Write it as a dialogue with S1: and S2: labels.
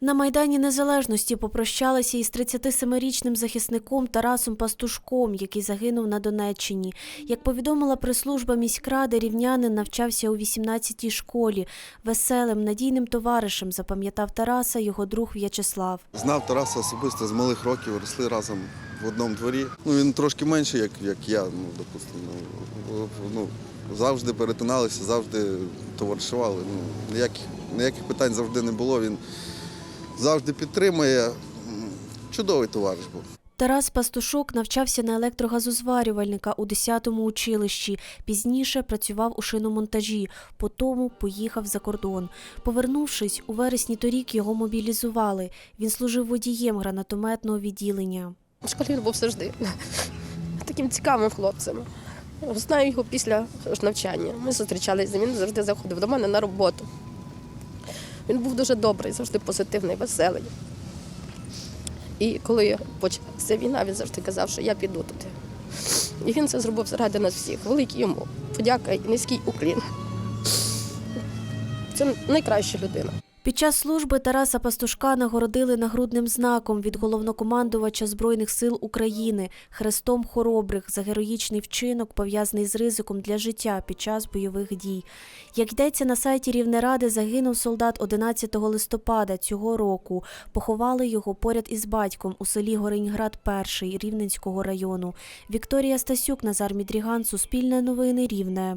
S1: На Майдані Незалежності попрощалися із 37-річним захисником Тарасом Пастушком, який загинув на Донеччині. Як повідомила прес-служба міськради, рівнянин навчався у 18-й школі. Веселим, надійним товаришем запам'ятав Тараса його друг В'ячеслав.
S2: Знав Тараса особисто з малих років, росли разом в одному дворі. Ну, він трошки менший, як, як я, ну, допустимо. Ну, ну, завжди перетиналися, завжди товаришували. Ну, ніяких, ніяких питань завжди не було. Він завжди підтримує. Чудовий товариш був.
S1: Тарас Пастушок навчався на електрогазозварювальника у 10-му училищі. Пізніше працював у шиномонтажі, потому поїхав за кордон. Повернувшись, у вересні торік його мобілізували. Він служив водієм гранатометного відділення.
S3: В школі він був завжди таким цікавим хлопцем. Знаю його після навчання. Ми зустрічалися, він завжди заходив до мене на роботу. Він був дуже добрий, завжди позитивний, веселий. І коли почалася війна, він завжди казав, що я піду туди. І він це зробив заради нас всіх. Великий йому. Подяка і низький уклін. Це найкраща людина.
S1: Під час служби Тараса Пастушка нагородили нагрудним знаком від головнокомандувача Збройних сил України Хрестом Хоробрих за героїчний вчинок, пов'язаний з ризиком для життя під час бойових дій. Як йдеться на сайті Рівнеради, загинув солдат 11 листопада цього року. Поховали його поряд із батьком у селі Гориньград, 1 Рівненського району. Вікторія Стасюк, Назар Мідріган, Суспільне новини Рівне.